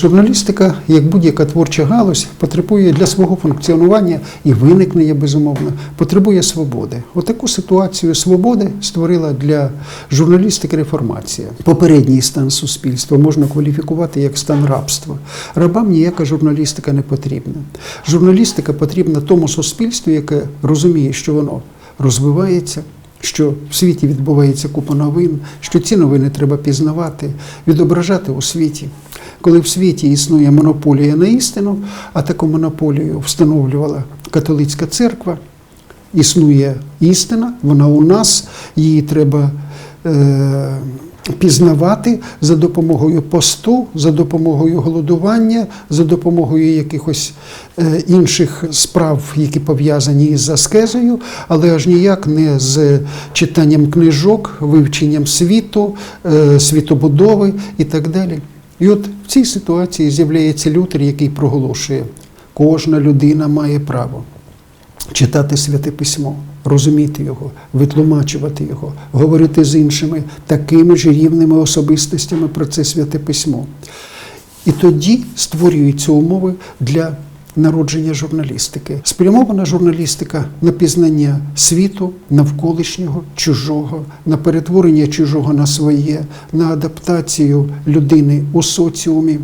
Журналістика, як будь-яка творча галузь, потребує для свого функціонування і виникнення, безумовно, потребує свободи. Отаку ситуацію свободи створила для журналістики реформація. Попередній стан суспільства можна кваліфікувати як стан рабства. Рабам ніяка журналістика не потрібна. Журналістика потрібна тому суспільству, яке розуміє, що воно розвивається. Що в світі відбувається купа новин, що ці новини треба пізнавати, відображати у світі. Коли в світі існує монополія на істину, а таку монополію встановлювала католицька церква, існує істина, вона у нас, її треба е, пізнавати за допомогою посту, за допомогою голодування, за допомогою якихось е, інших справ, які пов'язані із аскезою, але аж ніяк не з читанням книжок, вивченням світу, е, світобудови і так далі. І от в цій ситуації з'являється Лютер, який проголошує, кожна людина має право читати святе письмо, розуміти його, витлумачувати його, говорити з іншими такими ж рівними особистостями про це святе письмо. І тоді створюються умови для народження журналістики. Спрямована журналістика на пізнання світу, навколишнього, чужого, на перетворення чужого на своє, на адаптацію людини у соціумі.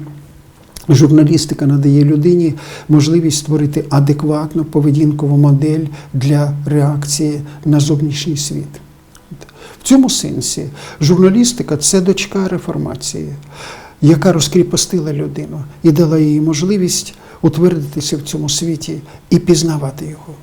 Журналістика надає людині можливість створити адекватну поведінкову модель для реакції на зовнішній світ. В цьому сенсі журналістика це дочка реформації, яка розкріпостила людину і дала їй можливість утвердитися в цьому світі і пізнавати його.